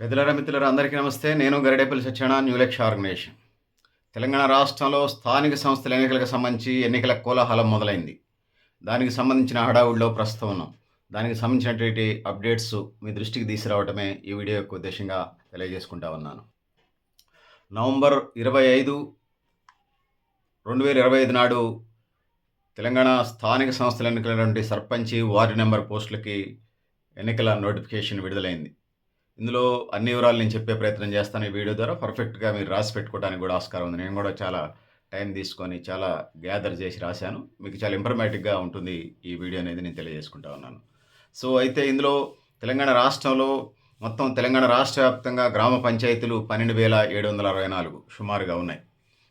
పెద్దలరా మిత్రులరా అందరికీ నమస్తే. నేను గరిడేపల్లి సత్యన న్యూ లక్ష్య ఆర్గనైజేషన్ తెలంగాణ రాష్ట్రంలో స్థానిక సంస్థల ఎన్నికలకు సంబంధించి ఎన్నికల కోలాహలం మొదలైంది. దానికి సంబంధించిన హడావుడిలో ప్రస్తుతం ఉన్నాం. దానికి సంబంధించినటువంటి అప్డేట్స్ మీ దృష్టికి తీసుకురావటమే ఈ వీడియో యొక్క ఉద్దేశంగా తెలియజేసుకుంటా ఉన్నాను. నవంబర్ ఇరవై ఐదు రెండు వేల ఇరవై ఐదు నాడు తెలంగాణ స్థానిక సంస్థల ఎన్నికలైనటువంటి సర్పంచి వార్డు నెంబర్ పోస్టులకి ఎన్నికల నోటిఫికేషన్ విడుదలైంది. ఇందులో అన్ని వివరాలు నేను చెప్పే ప్రయత్నం చేస్తాను ఈ వీడియో ద్వారా. పర్ఫెక్ట్గా మీరు రాసి పెట్టుకోవడానికి కూడా ఆస్కారం ఉంది. నేను కూడా చాలా టైం తీసుకొని చాలా గ్యాదర్ చేసి రాశాను. మీకు చాలా ఇంఫర్మేటివ్గా ఉంటుంది ఈ వీడియో అనేది నేను తెలియజేసుకుంటా ఉన్నాను. సో అయితే ఇందులో తెలంగాణ రాష్ట్రంలో మొత్తం తెలంగాణ రాష్ట్ర వ్యాప్తంగా గ్రామ పంచాయతీలు పన్నెండు వేల ఏడు వందల అరవై నాలుగు సుమారుగా ఉన్నాయి.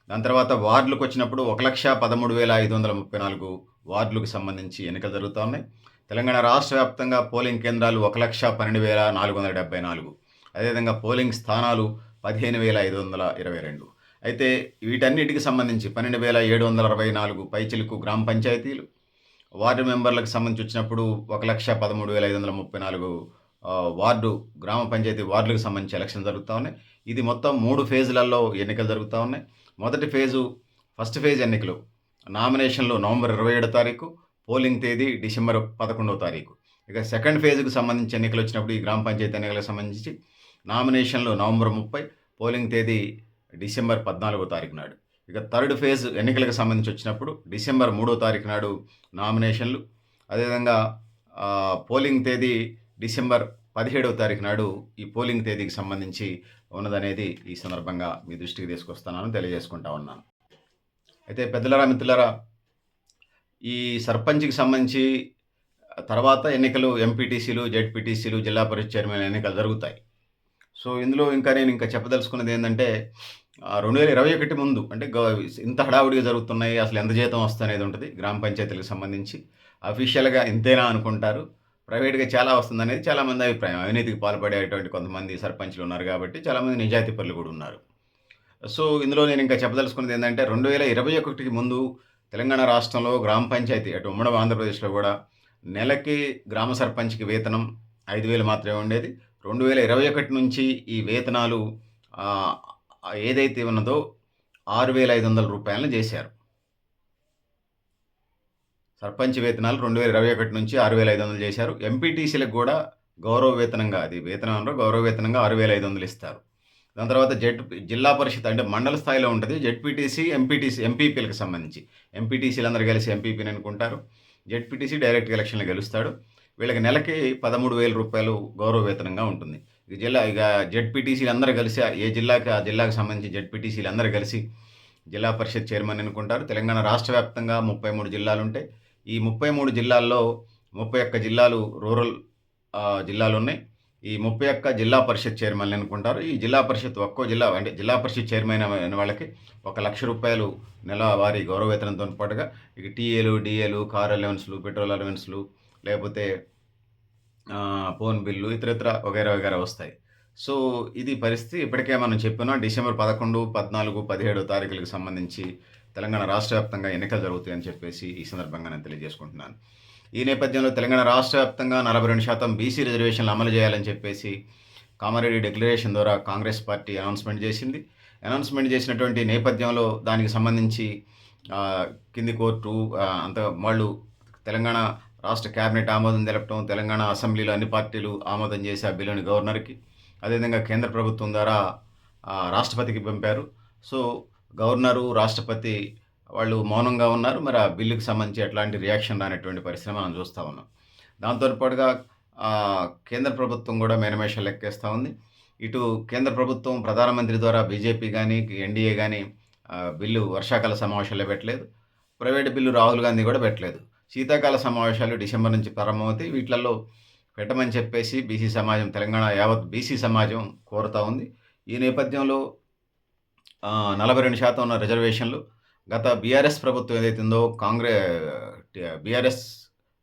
దాని తర్వాత వార్డులకు వచ్చినప్పుడు ఒక లక్ష పదమూడు వేల ఐదు వందల ముప్పై నాలుగు వార్డులకు సంబంధించి ఎన్నికలు జరుగుతూ ఉన్నాయి. తెలంగాణ రాష్ట్ర వ్యాప్తంగా పోలింగ్ కేంద్రాలు ఒక లక్ష పన్నెండు వేల నాలుగు వందల డెబ్బై నాలుగు. అదేవిధంగా పోలింగ్ స్థానాలు పదిహేను వేల ఐదు వందల ఇరవై రెండు. అయితే వీటన్నిటికి సంబంధించి పన్నెండు వేల ఏడు వందల అరవై నాలుగు పైచిలుకు గ్రామ పంచాయతీలు వార్డు మెంబర్లకు సంబంధించి వచ్చినప్పుడు ఒక లక్ష పదమూడు వేల ఐదు వందల ముప్పై నాలుగు వార్డు గ్రామ పంచాయతీ వార్డులకు సంబంధించి ఎలక్షన్ జరుగుతూ ఉన్నాయి. ఇది మొత్తం మూడు ఫేజులలో ఎన్నికలు జరుగుతూ ఉన్నాయి. మొదటి ఫేజు ఫస్ట్ ఫేజ్ ఎన్నికలు నామినేషన్లు నవంబర్ ఇరవై ఏడో తారీఖు పోలింగ్ తేదీ డిసెంబర్ పదకొండవ తారీఖు. ఇక సెకండ్ ఫేజ్కి సంబంధించి ఎన్నికలు వచ్చినప్పుడు ఈ గ్రామ పంచాయతీ ఎన్నికలకు సంబంధించి నామినేషన్లు నవంబర్ ముప్పై పోలింగ్ తేదీ డిసెంబర్ పద్నాలుగో తారీఖు నాడు. ఇక థర్డ్ ఫేజ్ ఎన్నికలకు సంబంధించి వచ్చినప్పుడు డిసెంబర్ మూడో తారీఖు నాడు నామినేషన్లు. అదేవిధంగా పోలింగ్ తేదీ డిసెంబర్ పదిహేడవ తారీఖు నాడు ఈ పోలింగ్ తేదీకి సంబంధించి ఉన్నదనేది ఈ సందర్భంగా మీ దృష్టికి తీసుకొస్తున్నాను తెలియజేసుకుంటా ఉన్నాను. అయితే పెద్దలరా మిత్రులరా ఈ సర్పంచ్కి సంబంధించి తర్వాత ఎన్నికలు ఎంపీటీసీలు జెడ్పీటీసీలు జిల్లా పరిషత్ చైర్మన్ ఎన్నికలు జరుగుతాయి. సో ఇందులో ఇంకా నేను ఇంకా చెప్పదలుచుకున్నది ఏంటంటే రెండు వేల ఇరవై ఒకటి ముందు అంటే ఇంత హడావుడిగా జరుగుతున్నాయి అసలు ఎంత జీతం వస్తుంది అనేది ఉంటుంది గ్రామ పంచాయతీలకు సంబంధించి. అఫీషియల్గా ఇంతేనా అనుకుంటారు. ప్రైవేట్గా చాలా వస్తుంది అనేది చాలామంది అభిప్రాయం. అవినీతికి పాల్పడేటువంటి కొంతమంది సర్పంచ్లు ఉన్నారు కాబట్టి చాలామంది నిజాయితీ పనులు కూడా ఉన్నారు. సో ఇందులో నేను ఇంకా చెప్పదలుచుకున్నది ఏంటంటే రెండు వేల ఇరవై ఒకటికి ముందు తెలంగాణ రాష్ట్రంలో గ్రామ పంచాయతీ అటు ఉమ్మడి ఆంధ్రప్రదేశ్లో కూడా నెలకి గ్రామ సర్పంచ్కి వేతనం ఐదు వేలు మాత్రమే ఉండేది. రెండు వేల ఇరవై ఒకటి నుంచి ఈ వేతనాలు ఏదైతే ఉన్నదో ఆరు వేల ఐదు వందల రూపాయలను చేశారు. సర్పంచ్ వేతనాలు రెండు వేల ఇరవై ఒకటి నుంచి ఆరు వేల ఐదు వందలు చేశారు. ఎంపీటీసీలకు కూడా గౌరవ వేతనంగా అది వేతనంలో గౌరవ వేతనంగా ఆరు వేల ఐదు వందలు ఇస్తారు. దాని తర్వాత జెడ్ జిల్లా పరిషత్ అంటే మండల స్థాయిలో ఉంటుంది. జెడ్పీటీసీ ఎంపీటీసీ ఎంపీపీలకు సంబంధించి. ఎంపీటీసీలు అందరూ కలిసి ఎంపీపీని అనుకుంటారు. జెడ్పీటీసీ డైరెక్ట్ ఎలక్షన్లో గెలుస్తాడు. వీళ్ళకి నెలకి పదమూడు వేల రూపాయలు గౌరవ వేతనంగా ఉంటుంది. ఇక జిల్లా ఇక జెడ్పీటీసీలు అందరూ కలిసి ఏ జిల్లాకి ఆ జిల్లాకు సంబంధించి జెడ్పీటీసీలు అందరూ కలిసి జిల్లా పరిషత్ చైర్మన్ అనుకుంటారు. తెలంగాణ రాష్ట్ర వ్యాప్తంగా ముప్పై మూడు జిల్లాలు ఉంటాయి. ఈ ముప్పై మూడు జిల్లాల్లో ముప్పై ఒక్క జిల్లాలు రూరల్ జిల్లాలు ఉన్నాయి. ఈ ముప్పై ఒక్క జిల్లా పరిషత్ చైర్మన్ అనుకుంటారు ఈ జిల్లా పరిషత్ ఒక్కో జిల్లా అంటే జిల్లా పరిషత్ చైర్మన్ అయిన వాళ్ళకి ఒక లక్ష రూపాయలు నెల వారి గౌరవవేతనంతో పాటుగా ఇక టీఏలు డిఏలు కార్ అలవెన్స్లు పెట్రోల్ అలవెన్స్లు లేకపోతే ఫోన్ బిల్లు ఇతరత్ర వగైరా వగైరా వస్తాయి. సో ఇది పరిస్థితి ఇప్పటికే మనం చెప్పినా. డిసెంబర్ పదకొండు పద్నాలుగు పదిహేడు తారీఖులకు సంబంధించి తెలంగాణ రాష్ట్ర వ్యాప్తంగా ఎన్నికలు జరుగుతాయని చెప్పేసి ఈ సందర్భంగా నేను తెలియజేసుకుంటున్నాను. ఈ నేపథ్యంలో తెలంగాణ రాష్ట్ర వ్యాప్తంగా నలభై రెండు శాతం బీసీ రిజర్వేషన్లు అమలు చేయాలని చెప్పేసి కామారెడ్డి డిక్లరేషన్ ద్వారా కాంగ్రెస్ పార్టీ అనౌన్స్మెంట్ చేసింది. అనౌన్స్మెంట్ చేసినటువంటి నేపథ్యంలో దానికి సంబంధించి కింది కోర్టు అంత వాళ్ళు తెలంగాణ రాష్ట్ర కేబినెట్ ఆమోదం తెలపడం తెలంగాణ అసెంబ్లీలో అన్ని పార్టీలు ఆమోదం చేసి ఆ బిల్లుని గవర్నర్కి అదేవిధంగా కేంద్ర ప్రభుత్వం ద్వారా రాష్ట్రపతికి పంపారు. సో గవర్నరు రాష్ట్రపతి వాళ్ళు మౌనంగా ఉన్నారు. మరి ఆ బిల్లుకి సంబంధించి ఎట్లాంటి రియాక్షన్ రానటువంటి పరిశ్రమ మనం చూస్తూ ఉన్నాం. దాంతో పాటుగా కేంద్ర ప్రభుత్వం కూడా మేనమేషాలు లెక్కేస్తూ ఉంది. ఇటు కేంద్ర ప్రభుత్వం ప్రధానమంత్రి ద్వారా బీజేపీ కానీ ఎన్డీఏ కానీ బిల్లు వర్షాకాల సమావేశాల్లో పెట్టలేదు. ప్రైవేట్ బిల్లు రాహుల్ గాంధీ కూడా పెట్టలేదు. శీతాకాల సమావేశాలు డిసెంబర్ నుంచి ప్రారంభమవుతాయి. వీటిలలో పెట్టమని చెప్పేసి బీసీ సమాజం తెలంగాణ యావత్ బీసీ సమాజం కోరుతూ ఉంది. ఈ నేపథ్యంలో నలభై రెండు శాతం ఉన్న రిజర్వేషన్లు గత బీఆర్ఎస్ ప్రభుత్వం ఏదైతే ఉందో కాంగ్రెస్ బీఆర్ఎస్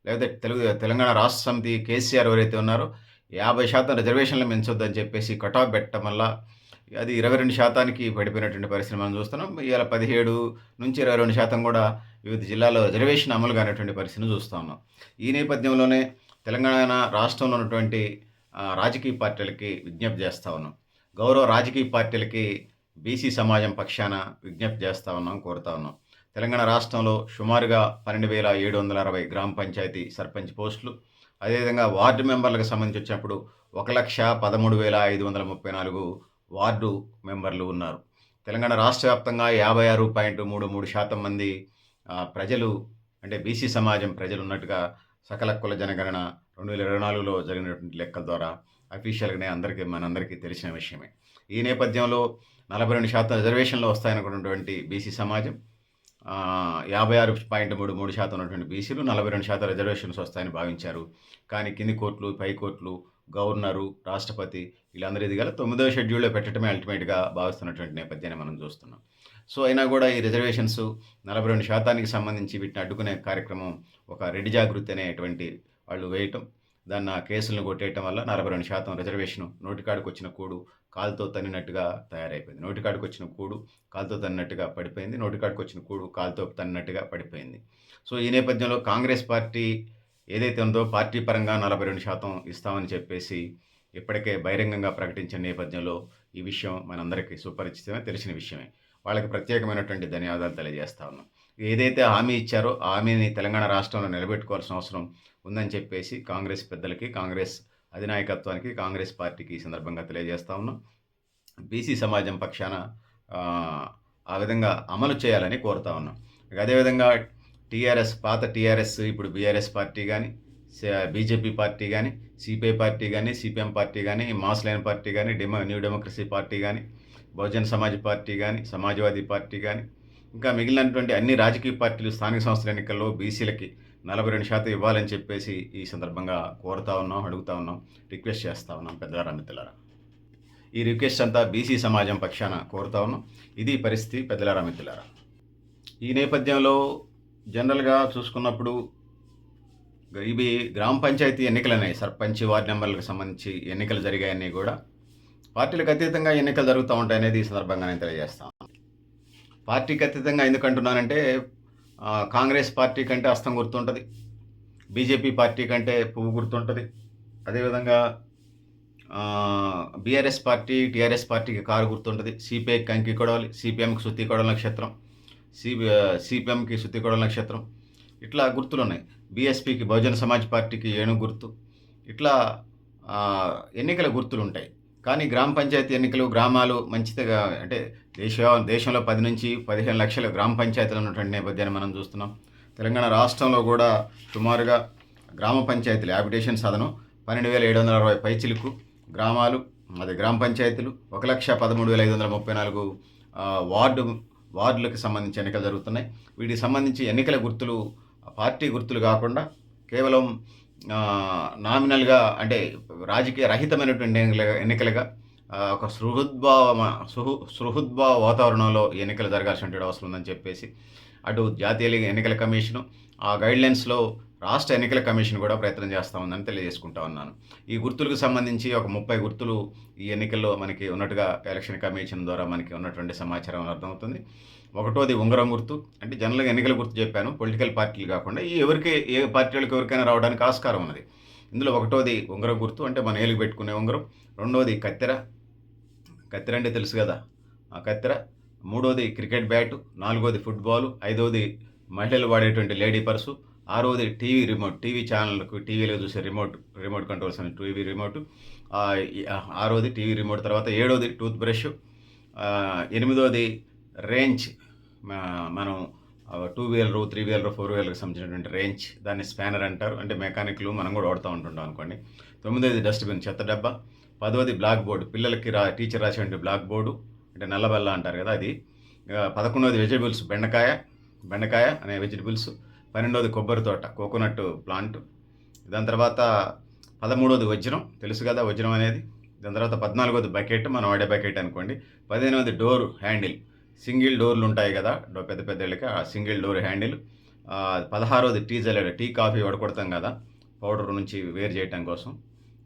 లేకపోతే తెలుగు తెలంగాణ రాష్ట్ర సమితి కేసీఆర్ ఎవరైతే ఉన్నారో యాభై శాతం రిజర్వేషన్లు పెంచొద్దని చెప్పేసి కటాఫ్ పెట్టడం వల్ల అది ఇరవై రెండు శాతానికి పడిపోయినటువంటి పరిస్థితి మనం చూస్తున్నాం. ఇవాళ పదిహేడు నుంచి ఇరవై రెండు శాతం కూడా వివిధ జిల్లాల్లో రిజర్వేషన్ అమలు కానటువంటి పరిస్థితిని చూస్తూ ఉన్నాం. ఈ నేపథ్యంలోనే తెలంగాణ రాష్ట్రంలో ఉన్నటువంటి రాజకీయ పార్టీలకి విజ్ఞప్తి చేస్తా ఉన్నాం. గౌరవ రాజకీయ పార్టీలకి బీసీ సమాజం పక్షాన విజ్ఞప్తి చేస్తా ఉన్నాం కోరుతా ఉన్నాం. తెలంగాణ రాష్ట్రంలో సుమారుగా పన్నెండు వేల ఏడు వందల అరవై గ్రామ పంచాయతీ సర్పంచ్ పోస్టులు అదేవిధంగా వార్డు మెంబర్లకు సంబంధించి వచ్చినప్పుడు ఒక లక్ష పదమూడు వేల ఐదు వందల ముప్పై నాలుగు వార్డు మెంబర్లు ఉన్నారు. తెలంగాణ రాష్ట్ర వ్యాప్తంగా యాభై ఆరు పాయింట్ మూడు మూడు శాతం మంది ప్రజలు అంటే బీసీ సమాజం ప్రజలు ఉన్నట్టుగా సకల కుల జనగణన రెండు వేల ఇరవై నాలుగులో జరిగినటువంటి లెక్కల ద్వారా అఫీషియల్గానే అందరికీ మనందరికీ తెలిసిన విషయమే. ఈ నేపథ్యంలో నలభై రెండు శాతం రిజర్వేషన్లు వస్తాయనుకున్నటువంటి బీసీ సమాజం. యాభై ఆరు పాయింట్ మూడు మూడు శాతం ఉన్నటువంటి బీసీలు నలభై రెండు శాతం రిజర్వేషన్స్ వస్తాయని భావించారు. కానీ కింది కోర్టులు పై కోర్టులు గవర్నరు రాష్ట్రపతి వీళ్ళందరూ ఇది గల తొమ్మిదవ షెడ్యూల్లో పెట్టడమే అల్టిమేట్గా భావిస్తున్నటువంటి నేపథ్యాన్ని మనం చూస్తున్నాం. సో అయినా కూడా ఈ రిజర్వేషన్స్ నలభై రెండు శాతానికి సంబంధించి వీటిని అడ్డుకునే కార్యక్రమం ఒక రెడ్డి జాగృతి అనేటువంటి వాళ్ళు వేయటం దాన్ని ఆ కేసులను కొట్టేయటం వల్ల నలభై రెండు శాతం రిజర్వేషన్ నోటికాడికి వచ్చిన కూడు కాలుతో తన్నినట్టుగా తయారైపోయింది. నోటికాడికి వచ్చిన కూడు కాలుతో తన్నినట్టుగా పడిపోయింది. నోటికాడికి వచ్చిన కూడు కాలుతో తన్నినట్టుగా పడిపోయింది. సో ఈ నేపథ్యంలో కాంగ్రెస్ పార్టీ ఏదైతే ఉందో పార్టీ పరంగా నలభై రెండు శాతం ఇస్తామని చెప్పేసి ఇప్పటికే బహిరంగంగా ప్రకటించిన నేపథ్యంలో ఈ విషయం మనందరికీ సుపరిచితమే తెలిసిన విషయమే. వాళ్ళకి ప్రత్యేకమైనటువంటి ధన్యవాదాలు తెలియజేస్తా ఉన్నాం. ఏదైతే హామీ ఇచ్చారో ఆ హామీని తెలంగాణ రాష్ట్రంలో నిలబెట్టుకోవాల్సిన అవసరం ఉందని చెప్పేసి కాంగ్రెస్ పెద్దలకి కాంగ్రెస్ అధినాయకత్వానికి కాంగ్రెస్ పార్టీకి ఈ సందర్భంగా తెలియజేస్తా ఉన్నాం. బీసీ సమాజం పక్షాన ఆ, విధంగా అమలు చేయాలని కోరుతా ఉన్నాం. అదేవిధంగా టీఆర్ఎస్ పాత టీఆర్ఎస్ ఇప్పుడు బీఆర్ఎస్ పార్టీ కానీ బీజేపీ పార్టీ కానీ సిపిఐ పార్టీ కానీ సిపిఎం పార్టీ కానీ మాస్ లైన్ పార్టీ కానీ డెమో న్యూ డెమోక్రసీ పార్టీ కానీ బహుజన్ సమాజ్ పార్టీ కానీ సమాజ్వాదీ పార్టీ కానీ ఇంకా మిగిలినటువంటి అన్ని రాజకీయ పార్టీలు స్థానిక సంస్థల ఎన్నికల్లో బీసీలకి నలభై రెండు శాతం ఇవ్వాలని చెప్పేసి ఈ సందర్భంగా కోరుతా ఉన్నాం అడుగుతా ఉన్నాం రిక్వెస్ట్ చేస్తా ఉన్నాం పెద్దవారా మిత్రులారా ఈ రిక్వెస్ట్ అంతా బీసీ సమాజం పక్షాన కోరుతా ఉన్నాం. ఇది పరిస్థితి పెద్దలారా మిత్రులారా ఈ నేపథ్యంలో జనరల్గా చూసుకున్నప్పుడు ఇవి గ్రామ పంచాయతీ ఎన్నికలనే సర్పంచ్ వార్డు నెంబర్లకు సంబంధించి ఎన్నికలు జరిగాయన్నీ కూడా పార్టీలకు అతీతంగా ఎన్నికలు జరుగుతూ ఉంటాయనేది ఈ సందర్భంగా నేను తెలియజేస్తాను పార్టీకి అతీతంగా ఎందుకంటున్నానంటే కాంగ్రెస్ పార్టీ కంటే అస్తం గుర్తుంటుంది. బీజేపీ పార్టీ కంటే పువ్వు గుర్తుంటుంది. అదేవిధంగా బీఆర్ఎస్ పార్టీ టీఆర్ఎస్ పార్టీకి కారు గుర్తుంటుంది. సిపిఐ కంకి కొడవలి సిపిఎంకి సుత్తి కొడవలి నక్షత్రం. సిబి సిపిఎంకి సుత్తి కొడవలి నక్షత్రం. ఇట్లా గుర్తులు ఉన్నాయి బీఎస్పీకి బహుజన సమాజ్ పార్టీకి ఏనుగు గుర్తు. ఇట్లా ఎన్నికల గుర్తులు ఉంటాయి కానీ గ్రామ పంచాయతీ ఎన్నికలు గ్రామాలు మంచిదిగా అంటే దేశ దేశంలో పది నుంచి పదిహేను లక్షల గ్రామ పంచాయతీలు ఉన్నటువంటి నేపథ్యాన్ని మనం చూస్తున్నాం. తెలంగాణ రాష్ట్రంలో కూడా సుమారుగా గ్రామ పంచాయతీలు హ్యాబిటేషన్ సాధనం పన్నెండు వేల ఏడు వందల అరవై పైచిలుకు గ్రామాలు అది గ్రామ పంచాయతీలు ఒక లక్ష పదమూడు వేల ఐదు వందల ముప్పై నాలుగు వార్డు వార్డులకు సంబంధించి ఎన్నికలు జరుగుతున్నాయి. వీటికి సంబంధించి ఎన్నికల గుర్తులు పార్టీ గుర్తులు కాకుండా కేవలం నామినల్గా అంటే రాజకీయ రహితమైనటువంటి ఎన్నికలుగా ఎన్నికలుగా ఒక సృహద్భావ సుహు సృహద్భావ వాతావరణంలో ఎన్నికలు జరగాల్సినటువంటి అవసరం ఉందని చెప్పేసి అటు జాతీయ ఎన్నికల కమిషను ఆ గైడ్లైన్స్లో రాష్ట్ర ఎన్నికల కమిషన్ కూడా ప్రయత్నం చేస్తూ ఉందని తెలియజేసుకుంటా ఉన్నాను. ఈ గుర్తులకు సంబంధించి ఒక ముప్పై గుర్తులు ఈ ఎన్నికల్లో మనకి ఉన్నట్టుగా ఎలక్షన్ కమిషన్ ద్వారా మనకి ఉన్నటువంటి సమాచారం అర్థమవుతుంది. ఒకటోది ఉంగరం గుర్తు. అంటే జనరల్గా ఎన్నికల గుర్తు చెప్పాను. పొలిటికల్ పార్టీలు కాకుండా ఈ ఎవరికి ఏ పార్టీలకు ఎవరికైనా రావడానికి ఆస్కారం ఉన్నది. ఇందులో ఒకటోది ఉంగరం గుర్తు అంటే మన ఏలుగు పెట్టుకునే ఉంగరం. రెండోది కత్తెర. కత్తెర అంటే తెలుసు కదా. ఆ కత్తెర. మూడోది క్రికెట్ బ్యాటు. నాలుగోది ఫుట్బాల్. ఐదోది మహిళలు వాడేటువంటి లేడీ పర్సు. ఆరోది టీవీ రిమోట్. టీవీ ఛానళ్ళకు టీవీలో చూసే రిమోట్ రిమోట్ కంట్రోల్స్ అనే టీవీ రిమోట్. ఆరోది టీవీ రిమోట్ తర్వాత ఏడోది టూత్ బ్రష్ ఎనిమిదోది రేంజ్ మనం two wheeler three wheeler four వీలర్కి సంబంధించినటువంటి రేంజ్ దాన్ని స్పానర్ అంటారు. అంటే మెకానిక్లు మనం కూడా వాడుతూ ఉంటుంటాం అనుకోండి. తొమ్మిదవది డస్ట్బిన్ చెత్త డబ్బా. పదవది బ్లాక్ బోర్డు పిల్లలకి రా టీచర్ రాసేటువంటి బ్లాక్ బోర్డు అంటే నల్లబల్ల అంటారు కదా అది. పదకొండవది వెజిటబుల్స్ బెండకాయ. బెండకాయ అనే వెజిటబుల్స్ పన్నెండవది కొబ్బరి తోట కోకోనట్ ప్లాంట్ దాని తర్వాత పదమూడవది వజ్రం. తెలుసు కదా వజ్రం అనేది. దాని తర్వాత పద్నాలుగోది బకెట్ మనం వాడే బకెట్ అనుకోండి. పదిహేనవది డోర్ హ్యాండిల్ సింగిల్ డోర్లు ఉంటాయి కదా పెద్ద పెద్ద ఆ సింగిల్ డోర్ హ్యాండిల్. పదహారోది టీ జల్లెడ టీ కాఫీ వడకొడతాం కదా పౌడర్ నుంచి వేరు చేయటం కోసం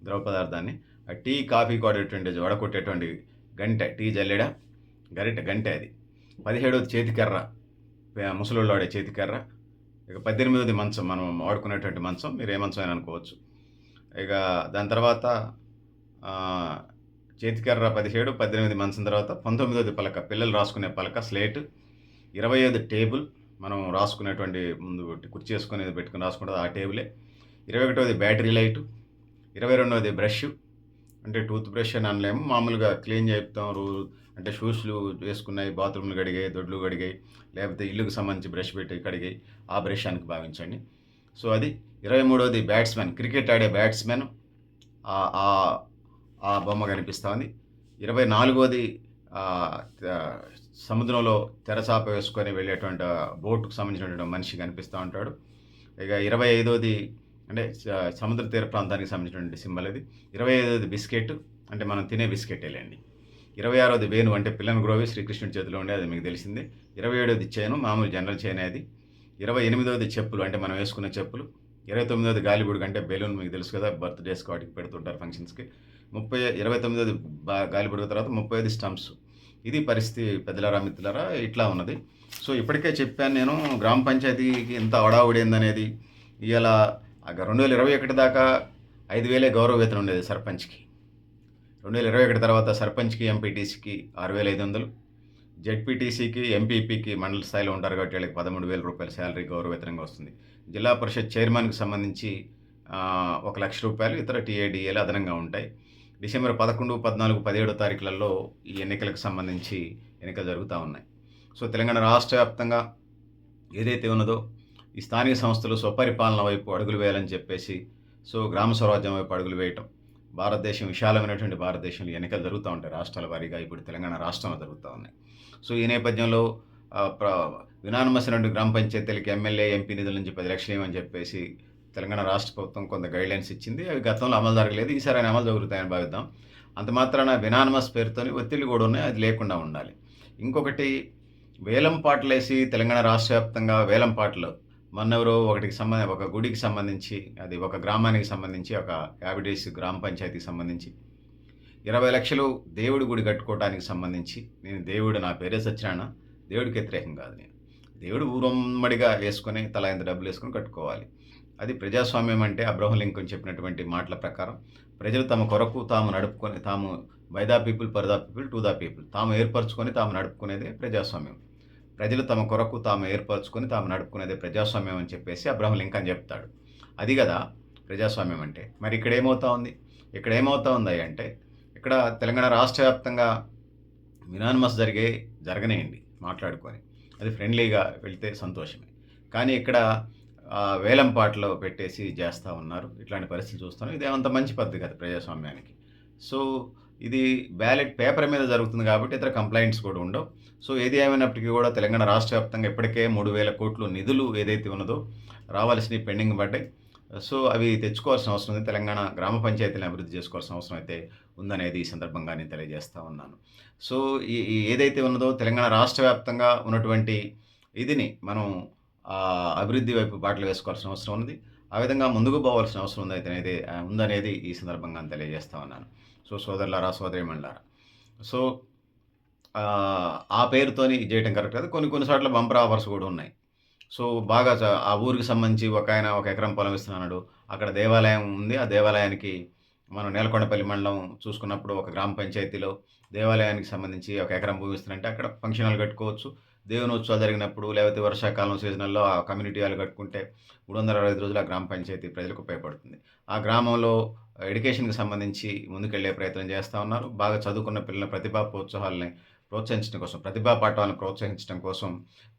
ద్రవ పదార్థాన్ని. ఆ టీ కాఫీ కొట్టేటువంటి వడకొట్టేటువంటి గంటె టీ జల్లెడ గరిటె గంటె అది. పదిహేడోది చేతికర్ర పే- ముసలోళ్ళు వాడే చేతికర్ర ఇక పద్దెనిమిదోది మంచం మనం వాడుకునేటువంటి మంచం మీరు ఏ మంచం అయినా అనుకోవచ్చు. ఇక దాని తర్వాత చేతికర్ర పదిహేడు పద్దెనిమిది మంచం తర్వాత పంతొమ్మిదోది పలక పిల్లలు రాసుకునే పలక స్లేట్. ఇరవై ఐదు టేబుల్ మనం రాసుకునేటువంటి ముందు కుర్చీ వేసుకునేది పెట్టుకుని రాసుకుంటుంది ఆ టేబులే. ఇరవై ఒకటోది బ్యాటరీ లైటు ఇరవై రెండవది బ్రష్. అంటే టూత్ బ్రష్ అని అనలేము మామూలుగా క్లీన్ చేస్తాం రూ అంటే షూస్లు వేసుకున్నాయి బాత్రూమ్లు కడిగాయి దొడ్లు కడిగాయి లేకపోతే ఇల్లుకు సంబంధించి బ్రష్ పెట్టి కడిగాయి. ఆ బ్రష్ అని భావించండి. సో అది ఇరవై మూడవది బ్యాట్స్మెన్ క్రికెట్ ఆడే బ్యాట్స్మెన్. ఆ- బొమ్మ కనిపిస్తోంది. ఇరవై నాలుగోది సముద్రంలో తెరచాప వేసుకొని వెళ్ళేటువంటి బోటుకు సంబంధించినటువంటి మనిషి కనిపిస్తూ ఉంటాడు. ఇక ఇరవై ఐదోది అంటే సముద్ర తీర ప్రాంతానికి సంబంధించినటువంటి సింబల్ ఇది ఇరవై ఐదోది బిస్కెట్ అంటే మనం తినే బిస్కెట్ వెళ్ళండి ఇరవై ఆరోది వేణు అంటే పిల్లని గ్రోవి శ్రీకృష్ణుడి చేతిలో ఉండే అది మీకు తెలిసిందే. ఇరవై ఏడోది చైను మామూలు జనరల్ చైన్ అది. ఇరవై ఎనిమిదోది చెప్పులు అంటే మనం వేసుకున్న చెప్పులు. ఇరవై తొమ్మిదోది గాలిబుడుగు అంటే బెలూన్ మీకు తెలుసు కదా బర్త్డేస్ వాటికి పెడుతుంటారు ఫంక్షన్స్కి. ముప్పై ఇరవై తొమ్మిదోది బా గాలిబుడుగు తర్వాత ముప్పై ఐదు స్టంప్స్. ఇది పరిస్థితి పెద్దలారా మిత్రులారా ఇట్లా ఉన్నది. సో ఇప్పటికే చెప్పాను నేను గ్రామ పంచాయతీకి ఎంత అడావుడైందనేది ఇలా రెండు వేల ఇరవై ఒకటి దాకా ఐదు వేలే గౌరవ వేతనం ఉండేది సర్పంచ్కి. రెండు వేల ఇరవై ఒకటి తర్వాత సర్పంచ్కి ఎంపీటీసీకి ఆరు వేల ఐదు వందలు. జెడ్పీటీసీకి ఎంపీపీకి మండల స్థాయిలో ఉంటారు కాబట్టి వాళ్ళకి పదమూడు వేల రూపాయల శాలరీ గౌరవేతనంగా వస్తుంది. జిల్లా పరిషత్ చైర్మన్కి సంబంధించి ఒక లక్ష రూపాయలు ఇతర టీఏడిఏలు అదనంగా ఉంటాయి. డిసెంబర్ పదకొండు పద్నాలుగు పదిహేడో తారీఖులలో ఈ ఎన్నికలకు సంబంధించి ఎన్నికలు జరుగుతూ ఉన్నాయి. సో తెలంగాణ రాష్ట్ర వ్యాప్తంగా ఏదైతే ఉన్నదో ఈ స్థానిక సంస్థలు స్వపరిపాలన వైపు అడుగులు వేయాలని చెప్పేసి సో గ్రామ స్వరాజ్యం వైపు అడుగులు వేయటం భారతదేశం విశాలమైనటువంటి భారతదేశంలో ఎన్నికలు జరుగుతూ ఉంటాయి రాష్ట్రాల వారీగా. ఇప్పుడు తెలంగాణ రాష్ట్రంలో జరుగుతూ ఉన్నాయి. సో ఈ నేపథ్యంలో ప్ర వినానమస్ రెండు గ్రామ పంచాయతీలకి ఎమ్మెల్యే ఎంపీ నిధుల నుంచి పది లక్షలు ఏమని చెప్పేసి తెలంగాణ రాష్ట్ర ప్రభుత్వం కొంత గైడ్లైన్స్ ఇచ్చింది. అవి గతంలో అమలు జరగలేదు. ఈసారి ఆయన అమలు జరుగుతాయని భావిద్దాం. అంత మాత్రాన వినానమస్ పేరుతోని ఒత్తిళ్ళు కూడా ఉన్నాయి. అది లేకుండా ఉండాలి. ఇంకొకటి వేలం పాటలు వేసి తెలంగాణ రాష్ట్ర వ్యాప్తంగా వేలం పాటలు మొన్నెవరో ఒకటికి సంబంధ ఒక గుడికి సంబంధించి అది ఒక గ్రామానికి సంబంధించి ఒక యాబిడేస్ గ్రామ పంచాయతీకి సంబంధించి ఇరవై లక్షలు దేవుడి గుడి కట్టుకోవడానికి సంబంధించి నేను దేవుడు నా పేరే సత్యనారాయణ. దేవుడికి వ్యతిరేకం కాదు నేను. దేవుడు ఊరమ్మడిగా వేసుకొని తల ఇంత డబ్బులు వేసుకొని కట్టుకోవాలి. అది ప్రజాస్వామ్యం అంటే అబ్రహం లింకన్ చెప్పినటువంటి మాటల ప్రకారం ప్రజలు తమ కొరకు తాము నడుపుకొని తాము by the people per the people to the people తాము ఏర్పరచుకొని తాము నడుపుకునేదే ప్రజాస్వామ్యం. ప్రజలు తమ కొరకు తాము ఏర్పరచుకొని తాము నడుపుకునేదే ప్రజాస్వామ్యం అని చెప్పేసి అబ్రహం లింకన్ చెప్తాడు. అది కదా ప్రజాస్వామ్యం అంటే. మరి ఇక్కడ ఏమవుతా ఉంది? ఇక్కడ ఏమవుతా ఉంది అంటే ఇక్కడ తెలంగాణ రాష్ట్ర వ్యాప్తంగా వినానమస్ జరిగే జరగనేయండి మాట్లాడుకొని. అది ఫ్రెండ్లీగా వెళ్తే సంతోషమే. కానీ ఇక్కడ వేలం పాటలో పెట్టేసి చేస్తూ ఉన్నారు. ఇట్లాంటి పరిస్థితులు చూస్తున్నాం. ఇది అంత మంచి పద్ధతి కాదు ప్రజాస్వామ్యానికి. సో ఇది బ్యాలెట్ పేపర్ మీద జరుగుతుంది కాబట్టి ఇతర కంప్లైంట్స్ కూడా ఉండవు. సో ఏది ఏమైనప్పటికీ కూడా తెలంగాణ రాష్ట్ర వ్యాప్తంగా ఇప్పటికే మూడు వేల కోట్లు నిధులు ఏదైతే ఉన్నదో రావాల్సినవి పెండింగ్ పడ్డాయి. సో అవి తెచ్చుకోవాల్సిన అవసరం ఉంది. తెలంగాణ గ్రామ పంచాయతీలను అభివృద్ధి చేసుకోవాల్సిన అవసరం అయితే ఉందనేది ఈ సందర్భంగా నేను తెలియజేస్తూ ఉన్నాను. సో ఈ ఏదైతే ఉన్నదో తెలంగాణ రాష్ట్ర వ్యాప్తంగా ఉన్నటువంటి ఇదిని మనం అభివృద్ధి వైపు బాటలు వేసుకోవాల్సిన అవసరం ఉంది ఆ విధంగా ముందుకు పోవాల్సిన అవసరం ఉంది అయితే అనేది ఉందనేది ఈ సందర్భంగా తెలియజేస్తా ఉన్నాను. సో సోదరులారా సోదరిమణులారా సో ఆ, పేరుతోని చేయటం కరెక్ట్ కాదు. కొన్ని కొన్నిసార్లు బంపర్ ఆఫర్స్ కూడా ఉన్నాయి. సో బాగా చ- ఆ ఊరికి సంబంధించి ఒక ఆయన ఒక ఎకరం పొలం ఇస్తున్నాడు. అక్కడ దేవాలయం ఉంది. ఆ దేవాలయానికి మనం నేలకొండపల్లి మండలం చూసుకున్నప్పుడు ఒక గ్రామ పంచాయతీలో దేవాలయానికి సంబంధించి ఒక ఎకరం భూమి ఇస్తున్నారంటే అక్కడ ఫంక్షన్ హాల్ కట్టుకోవచ్చు. దేవుని ఉత్సవాలు జరిగినప్పుడు లేకపోతే వర్షాకాలం సీజనల్లో ఆ కమ్యూనిటీ వాళ్ళు కట్టుకుంటే మూడు వందల అరవై ఐదు రోజులు ఆ గ్రామ పంచాయతీ ప్రజలకు ఉపయోగపడుతుంది. ఆ గ్రామంలో ఎడ్యుకేషన్కి సంబంధించి ముందుకెళ్ళే ప్రయత్నం చేస్తూ ఉన్నారు. బాగా చదువుకున్న పిల్లల ప్రతిభా ప్రోత్సాహాలని ప్రోత్సహించడం కోసం ప్రతిభా పాఠాలను ప్రోత్సహించడం కోసం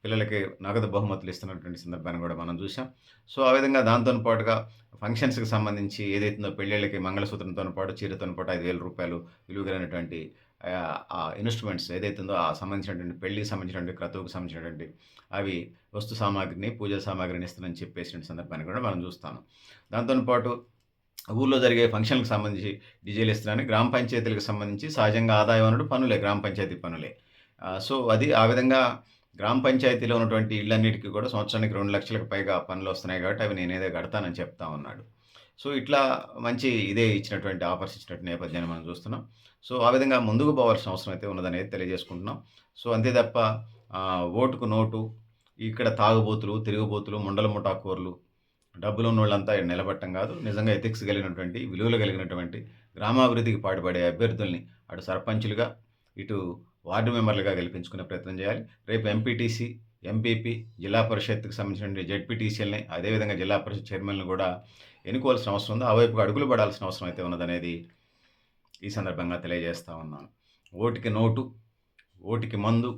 పిల్లలకి నగదు బహుమతులు ఇస్తున్నటువంటి సందర్భాన్ని కూడా మనం చూసాం సో ఆ విధంగా దాంతో పాటుగా ఫంక్షన్స్కి సంబంధించి ఏదైతుందో పెళ్ళిళ్ళకి మంగళసూత్రంతో పాటు చీరతో పాటు ఐదు వేల రూపాయలు విలువగలిగినటువంటి ఇన్స్ట్రుమెంట్స్ ఏదైతుందో ఆ సంబంధించినటువంటి పెళ్ళికి సంబంధించినటువంటి క్రతువుకు సంబంధించినటువంటి అవి వస్తు సామాగ్రిని పూజా సామాగ్రిని ఇస్తానని చెప్పేసిన సందర్భాన్ని కూడా మనం చూస్తాము. దాంతోపాటు ఊళ్ళో జరిగే ఫంక్షన్లకు సంబంధించి డీజేలు ఇస్తున్నాను గ్రామ పంచాయతీలకు సంబంధించి సహజంగా ఆదాయం అన్నట్టు పనులే గ్రామ పంచాయతీ పనులే. సో అది ఆ విధంగా గ్రామ పంచాయతీలో ఉన్నటువంటి ఇళ్ళన్నిటికీ కూడా సంవత్సరానికి రెండు లక్షలకు పైగా పనులు వస్తున్నాయి కాబట్టి అవి నేనేదో కడతానని చెప్తా ఉన్నాడు. సో ఇట్లా మంచి ఇదే ఇచ్చినటువంటి ఆఫర్స్ ఇచ్చినటువంటి నేపథ్యాన్ని మనం చూస్తున్నాం. సో ఆ విధంగా ముందుకు పోవాల్సిన అవసరం అయితే ఉన్నదనేది తెలియజేసుకుంటున్నాం. సో అంతే తప్ప ఓటుకు నోటు ఇక్కడ తాగుబోతులు తిరుగుబోతులు ముండల ముఠాకూరలు డబ్బులు ఉన్న వాళ్ళంతా నిలబట్టం కాదు. నిజంగా ఎథిక్స్ కలిగినటువంటి విలువలు కలిగినటువంటి గ్రామాభివృద్ధికి పాటుపడే అభ్యర్థుల్ని అటు సర్పంచులుగా ఇటు వార్డు మెంబర్లుగా గెలిపించుకునే ప్రయత్నం చేయాలి. రేపు ఎంపీటీసీ ఎంపీపీ జిల్లా పరిషత్కి సంబంధించిన జెడ్పీటీసీలని అదేవిధంగా జిల్లా పరిషత్ చైర్మన్లు కూడా ఎన్నుకోవాల్సిన అవసరం ఉందో? ఆ వైపుకు అడుగులు పడాల్సిన అవసరం అయితే ఉన్నదనేది ఈ సందర్భంగా తెలియజేస్తా ఉన్నాను. ఓటుకి నోటు ఓటుకి మందు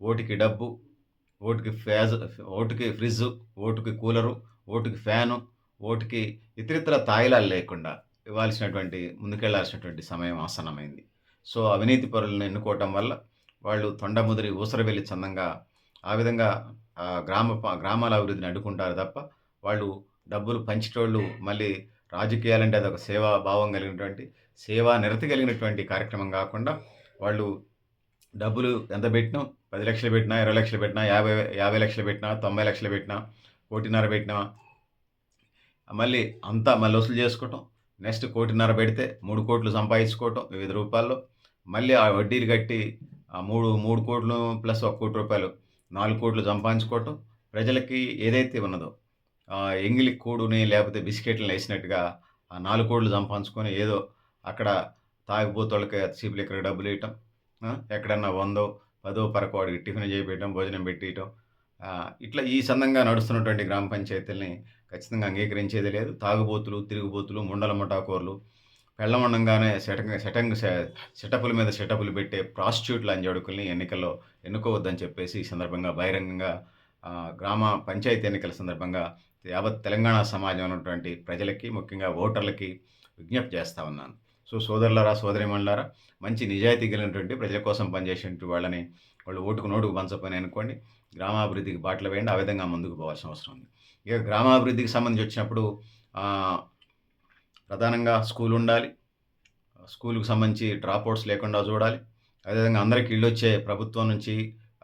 ఓటుకి డబ్బు ఓటుకి ఫ్యాజ్ ఓటుకి ఫ్రిడ్జ్ ఓటుకి కూలరు ఓటుకి ఫ్యాను ఓటుకి ఇతరితర తాయిలాలు లేకుండా ఇవ్వాల్సినటువంటి ముందుకెళ్ళాల్సినటువంటి సమయం ఆసన్నమైంది. సో అవినీతి పరులను ఎన్నుకోవటం వల్ల వాళ్ళు తొండముదిరి ఊసరవెల్లి చందంగా ఆ విధంగా గ్రామ గ్రామాల అభివృద్ధిని అడ్డుకుంటారు తప్ప వాళ్ళు డబ్బులు పంచేటోళ్ళు మళ్ళీ రాజకీయాలంటే అదొక సేవా భావం కలిగినటువంటి సేవా నిరతి కలిగినటువంటి కార్యక్రమం కాకుండా వాళ్ళు డబ్బులు ఎంత పెట్టినా పది లక్షలు పెట్టినా ఇరవై లక్షలు పెట్టినా యాభై యాభై లక్షలు పెట్టినా తొంభై లక్షలు పెట్టినా కోటిన్నర పెట్టినా మళ్ళీ అంతా మళ్ళీ వసూలు చేసుకోవటం నెక్స్ట్ కోటిన్నర పెడితే మూడు కోట్లు సంపాదించుకోవటం వివిధ రూపాల్లో మళ్ళీ ఆ వడ్డీలు కట్టి ఆ మూడు మూడు కోట్లు ప్లస్ ఒక కోటి రూపాయలు నాలుగు కోట్లు సంపాదించుకోవటం ప్రజలకి ఏదైతే ఉన్నదో ఎంగిలి కూడుని లేకపోతే బిస్కెట్లను వేసినట్టుగా ఆ నాలుగు కోట్లు సంపాదించుకొని ఏదో అక్కడ తాగిపోతోళ్ళకి చీపులు ఇక్కడ డబ్బులు ఇవ్వటం ఎక్కడన్నా వందో పదో పరకు వాడికి టిఫిన్ చేయటం భోజనం పెట్టియటం ఇట్లా ఈ సందంగా నడుస్తున్నటువంటి గ్రామ పంచాయతీల్ని ఖచ్చితంగా అంగీకరించేది లేదు. తాగుబోతులు తిరుగుబోతులు ముండల ముఠాకోర్లు పెళ్ళమండంగానే సెటంగ సెటంగ్ సెటపుల మీద సెటపులు పెట్టే ప్రాస్టిట్యూట్ లాంటి అడుకుల్ని ఎన్నికల్లో ఎన్నుకోవద్దని చెప్పేసి ఈ సందర్భంగా బహిరంగంగా గ్రామ పంచాయతీ ఎన్నికల సందర్భంగా యావత్ తెలంగాణ సమాజం ఉన్నటువంటి ప్రజలకి ముఖ్యంగా ఓటర్లకి విజ్ఞప్తి చేస్తూ ఉన్నాను. సో సోదరులారా సోదరిమణులారా మంచి నిజాయితీ కలిగినటువంటి ప్రజల కోసం పనిచేసేటువంటి వాళ్ళని వాళ్ళు ఓటుకు నోటుకు పంచపని అనుకోండి గ్రామాభివృద్ధికి బాటలు వేయండి ఆ విధంగా ముందుకు పోవాల్సిన అవసరం ఉంది. ఇక గ్రామాభివృద్ధికి సంబంధించి వచ్చినప్పుడు ప్రధానంగా స్కూల్ ఉండాలి. స్కూల్కి సంబంధించి డ్రాప్ అవుట్స్ లేకుండా చూడాలి. అదేవిధంగా అందరికీ ఇళ్ళు వచ్చే ప్రభుత్వం నుంచి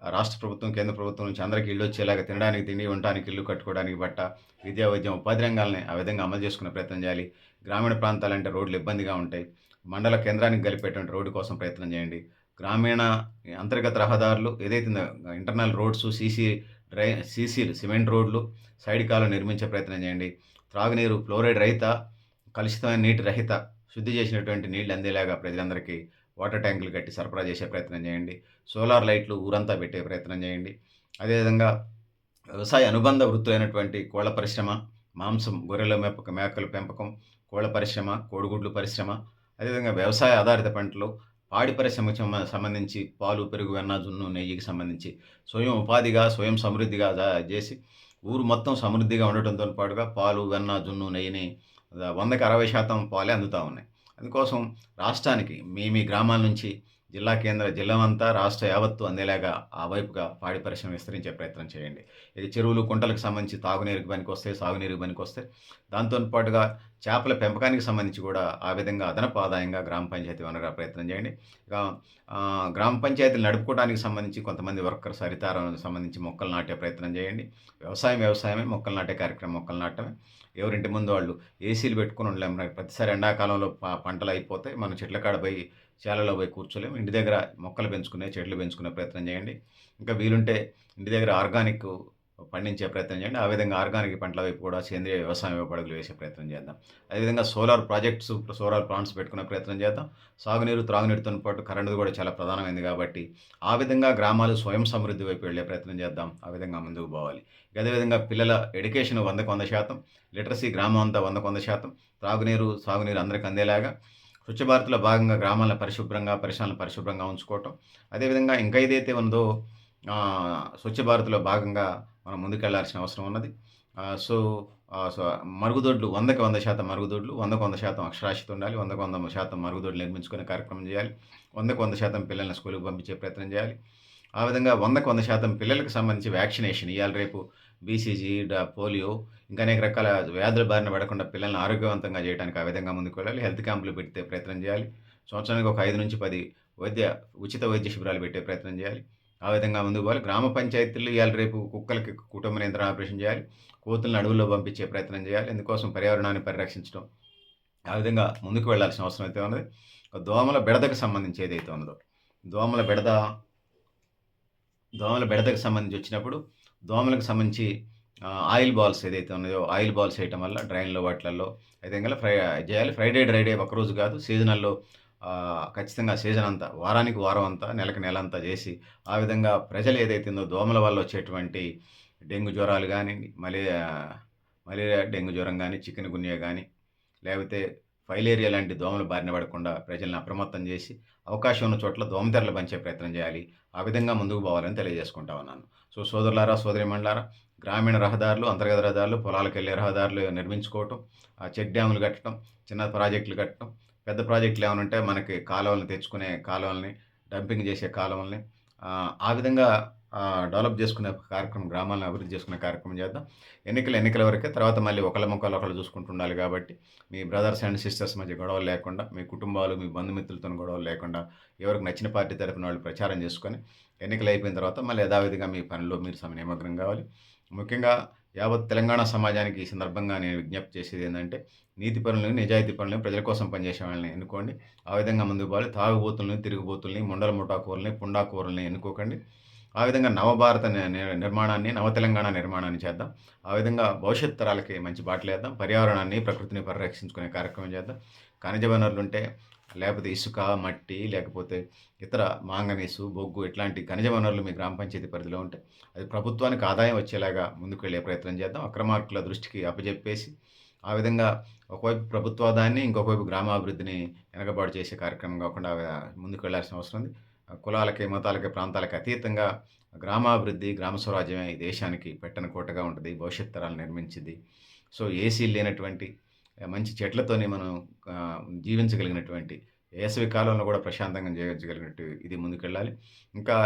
రాష్ట్ర ప్రభుత్వం కేంద్ర ప్రభుత్వం నుంచి అందరికీ ఇల్లు వచ్చేలాగా తినడానికి తిండి ఉండడానికి ఇల్లు కట్టుకోవడానికి బట్ట విద్యా వైద్యం ఉపాధి రంగాలని ఆ విధంగా అమలు చేసుకునే ప్రయత్నం చేయాలి. గ్రామీణ ప్రాంతాలంటే రోడ్లు ఇబ్బందిగా ఉంటాయి. మండల కేంద్రానికి కలిపేటువంటి రోడ్డు కోసం ప్రయత్నం చేయండి. గ్రామీణ అంతర్గత రహదారులు ఏదైతే ఇంటర్నల్ రోడ్స్ సీసీ డ్రై సీసీలు సిమెంట్ రోడ్లు సైడ్ కాలు నిర్మించే ప్రయత్నం చేయండి. త్రాగునీరు ఫ్లోరైడ్ రహిత కలుషితమైన నీటి రహిత శుద్ధి చేసినటువంటి నీళ్ళు అందేలాగా ప్రజలందరికీ వాటర్ ట్యాంకులు కట్టి సరఫరా చేసే ప్రయత్నం చేయండి. సోలార్ లైట్లు ఊరంతా పెట్టే ప్రయత్నం చేయండి. అదేవిధంగా వ్యవసాయ అనుబంధ వృత్తులైనటువంటి కోళ్ళ పరిశ్రమ మాంసం గొర్రెల మేపక మేకల పెంపకం కోళ్ళ పరిశ్రమ కోడిగుడ్లు పరిశ్రమ అదేవిధంగా వ్యవసాయ ఆధారిత పంటలు పాడి పరిశ్రమకు సంబంధించి పాలు పెరుగు వెన్న జున్ను నెయ్యికి సంబంధించి స్వయం ఉపాధిగా స్వయం సమృద్ధిగా చేసి ఊరు మొత్తం సమృద్ధిగా ఉండటంతో పాటుగా పాలు వెన్న జున్ను నెయ్యిని వందకి అరవై శాతం పాలే అందుతూ ఉన్నాయి. అందుకోసం రాష్ట్రానికి మీ మీ గ్రామాల నుంచి జిల్లా కేంద్ర జిల్లా అంతా రాష్ట్ర యావత్తు అందేలాగా ఆ వైపుగా పాడి పరిశ్రమ విస్తరించే ప్రయత్నం చేయండి. ఇది చెరువులు కుంటలకు సంబంధించి తాగునీరుకి పనికి వస్తే సాగునీరుకి పనికి వస్తే దాంతో పాటుగా చేపల పెంపకానికి సంబంధించి కూడా ఆ విధంగా అదనపు ఆదాయంగా గ్రామ పంచాయతీ వనరుగా ప్రయత్నం చేయండి. ఇక గ్రామ పంచాయతీలు నడుపుకోవడానికి సంబంధించి కొంతమంది వర్కర్స్ హరితారానికి సంబంధించి మొక్కలు నాటే ప్రయత్నం చేయండి. వ్యవసాయం వ్యవసాయమే మొక్కలు నాటే కార్యక్రమం మొక్కలు నాటమే. ఎవరింటి ముందు వాళ్ళు ఏసీలు పెట్టుకుని ఉండలేము ప్రతిసారి ఎండాకాలంలో పంటలు అయిపోతాయి. మనం చెట్ల కాడ పోయి చేలలో పోయి కూర్చోలేము. ఇంటి దగ్గర మొక్కలు పెంచుకునే చెట్లు పెంచుకునే ప్రయత్నం చేయండి. ఇంకా వీలుంటే ఇంటి దగ్గర ఆర్గానిక్ పండించే ప్రయత్నం చేయండి. ఆ విధంగా ఆర్గానిక్ పంటల వైపు కూడా సేంద్రియ వ్యవసాయం పడుగులు వేసే ప్రయత్నం చేద్దాం. అదేవిధంగా సోలార్ ప్రాజెక్ట్స్ సోలార్ ప్లాంట్స్ పెట్టుకునే ప్రయత్నం చేద్దాం. సాగునీరు త్రాగునీరుతో పాటు కరెంటు కూడా చాలా ప్రధానమైంది కాబట్టి ఆ విధంగా గ్రామాలు స్వయం సమృద్ధి వైపు వెళ్ళే ప్రయత్నం చేద్దాం. ఆ విధంగా ముందుకు పోవాలి. అదేవిధంగా పిల్లల ఎడ్యుకేషన్ వందకు వంద శాతం లిటరసీ గ్రామం అంతా వందకు వంద శాతం త్రాగునీరు సాగునీరు అందరికి అందేలాగా స్వచ్ఛ భారత్లో భాగంగా గ్రామాలను పరిశుభ్రంగా పరిసరాలను పరిశుభ్రంగా ఉంచుకోవటం. అదేవిధంగా ఇంకా ఏదైతే ఉందో స్వచ్ఛ భారత్లో భాగంగా మనం ముందుకెళ్ళాల్సిన అవసరం ఉన్నది. సో సో మరుగుదొడ్లు వందకి వంద శాతం మరుగుదొడ్లు వందకు వంద శాతం అక్షరాస్యత ఉండాలి వందకు వంద శాతం మరుగుదొడ్లు నిర్మించుకునే కార్యక్రమం చేయాలి వందకు వంద శాతం పిల్లల్ని స్కూల్కి పంపించే ప్రయత్నం చేయాలి. ఆ విధంగా వందకు వంద శాతం పిల్లలకు సంబంధించి వ్యాక్సినేషన్ ఇవాళ రేపు. బీసీజీ డా పోలియో ఇంకా అనేక రకాల వ్యాధుల బారిన పడకుండా పిల్లల్ని ఆరోగ్యవంతంగా చేయడానికి ఆ విధంగా ముందుకు వెళ్ళాలి. హెల్త్ క్యాంపులు పెడితే ప్రయత్నం చేయాలి. సంవత్సరానికి ఒక ఐదు నుంచి పది వైద్య ఉచిత వైద్య శిబిరాలు పెట్టే ప్రయత్నం చేయాలి. ఆ విధంగా ముందుకు పోవాలి. గ్రామ పంచాయతీలు ఇవాళ రేపు కుక్కలకి కుటుంబ నియంత్రణ ఆపరేషన్ చేయాలి. కోతులను అడవుల్లో పంపించే ప్రయత్నం చేయాలి. ఎందుకోసం పర్యావరణాన్ని పరిరక్షించడం. ఆ విధంగా ముందుకు వెళ్ళాల్సిన అవసరం అయితే ఉన్నది. దోమల బెడదకు సంబంధించి ఏదైతే ఉన్నదో దోమల బెడద దోమల బెడదకు సంబంధించి వచ్చినప్పుడు దోమలకు సంబంధించి ఆయిల్ బాల్స్ ఏదైతే ఉన్నాయో ఆయిల్ బాల్స్ వేయటం వల్ల డ్రైన్లో వాటిలలో అయితే ఫ్రై చేయాలి. ఫ్రైడే డ్రైడే ఒకరోజు కాదు. సీజనల్లో ఖచ్చితంగా సీజన్ అంతా వారానికి వారం అంతా నెలకు నెల అంతా చేసి ఆ విధంగా ప్రజలు ఏదైతుందో దోమల వల్ల వచ్చేటువంటి డెంగ్యూ జ్వరాలు కానీ మలేరియా మలేరియా డెంగ్యూ జ్వరం కానీ చికెన్ గున్యా కానీ లేకపోతే ఫైలేరియా లాంటి దోమలు బారిన పడకుండా ప్రజల్ని అప్రమత్తం చేసి అవకాశం ఉన్న చోట్ల దోమతెరలు పంచే ప్రయత్నం చేయాలి. ఆ విధంగా ముందుకు పోవాలని తెలియజేసుకుంటా ఉన్నాను. సో సోదరులారా సోదరి మండలారా గ్రామీణ రహదారులు అంతర్గత రహదారులు పొలాలకు వెళ్ళే రహదారులు నిర్మించుకోవటం ఆ చెక్ డ్యాములు కట్టడం చిన్న ప్రాజెక్టులు కట్టడం పెద్ద ప్రాజెక్టులు ఏమైనా ఉంటే మనకి కాలువలను తెచ్చుకునే కాలువల్ని డంపింగ్ చేసే కాలువల్ని ఆ, విధంగా డెవలప్ చేసుకునే కార్యక్రమం గ్రామాలను అభివృద్ధి చేసుకునే కార్యక్రమం చేద్దాం. ఎన్నికలు ఎన్నికల వరకే తర్వాత మళ్ళీ ఒకళ్ళ ముఖాలు ఒకళ్ళు చూసుకుంటుండాలి కాబట్టి మీ బ్రదర్స్ అండ్ సిస్టర్స్ మధ్య గొడవలు లేకుండా మీ కుటుంబాలు మీ బంధుమిత్రులతో గొడవలు లేకుండా ఎవరికి నచ్చిన పార్టీ తరపున వాళ్ళు ప్రచారం చేసుకొని ఎన్నికలు అయిపోయిన తర్వాత మళ్ళీ యథావిధిగా మీ పనిలో మీరు సమ నిమగ్నం కావాలి. ముఖ్యంగా యావత్ తెలంగాణ సమాజానికి ఈ సందర్భంగా నేను విజ్ఞప్తి చేసేది ఏంటంటే నీతి పనులను నిజాయితీ పనులను ప్రజల కోసం పనిచేసే వాళ్ళని ఎన్నుకోండి. ఆ విధంగా ముందుకు పోవాలి. తాగుబోతుల్ని తిరుగుబోతుల్ని ముండల ముఠాకూరల్ని పుండాకూరల్ని ఎన్నుకోకండి. ఆ విధంగా నవభారత నిర్మాణాన్ని నవ తెలంగాణ నిర్మాణాన్ని చేద్దాం. ఆ విధంగా భవిష్యత్ తరాలకి మంచి బాటలేద్దాం పర్యావరణాన్ని ప్రకృతిని పరిరక్షించుకునే కార్యక్రమం చేద్దాం. ఖనిజ వనరులు ఉంటే లేకపోతే ఇసుక మట్టి లేకపోతే ఇతర మాంగనీసు బొగ్గు ఇట్లాంటి ఖనిజ వనరులు మీ గ్రామ పంచాయతీ పరిధిలో ఉంటే అది ప్రభుత్వానికి ఆదాయం వచ్చేలాగా ముందుకు వెళ్ళే ప్రయత్నం చేద్దాం. అక్రమార్కుల దృష్టికి అప్పజెప్పేసి ఆ విధంగా ఒకవైపు ప్రభుత్వాదాన్ని ఇంకొకవైపు గ్రామాభివృద్ధిని వెనకబాటు చేసే కార్యక్రమం కాకుండా ముందుకు వెళ్ళాల్సిన అవసరం ఉంది. కులాలకి మతాలకి ప్రాంతాలకి అతీతంగా గ్రామాభివృద్ధి గ్రామ స్వరాజ్యమే ఈ దేశానికి పెట్టని కోటగా ఉంటుంది భవిష్యత్ తరాలు నిర్మించింది. సో ఏసీ లేనటువంటి మంచి చెట్లతోనే మనం జీవించగలిగినటువంటి వేసవి కాలంలో కూడా ప్రశాంతంగా జీవించగలిగినట్టు ఇది ముందుకెళ్ళాలి. ఇంకా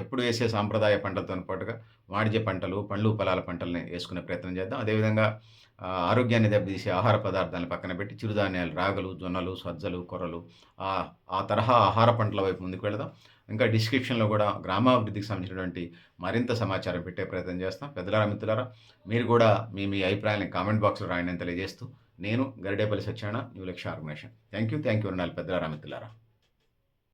ఎప్పుడు వేసే సాంప్రదాయ పంటలతో పాటుగా వాణిజ్య పంటలు పండ్లు ఫలాల పంటల్ని వేసుకునే ప్రయత్నం చేద్దాం. అదేవిధంగా ఆరోగ్యాన్ని దెబ్బతీసే ఆహార పదార్థాలను పక్కన పెట్టి చిరుధాన్యాలు రాగులు జొన్నలు సజ్జలు కొర్రలు ఆ తరహా ఆహార పంటల వైపు ముందుకు వెళదాం ఇంకా డిస్క్రిప్షన్లో కూడా గ్రామాభివృద్ధికి సంబంధించినటువంటి మరింత సమాచారం పెట్టే ప్రయత్నం చేస్తాం. పెద్దలారా మిత్రులారా మీరు కూడా మీ మీ అభిప్రాయాన్ని కామెంట్ బాక్స్లో రాయండి తెలియజేస్తూ నేను Garidepalli Satyana new Laksha organization. Thank you thank you అన్నారు పెద్దల మిత్రులారా.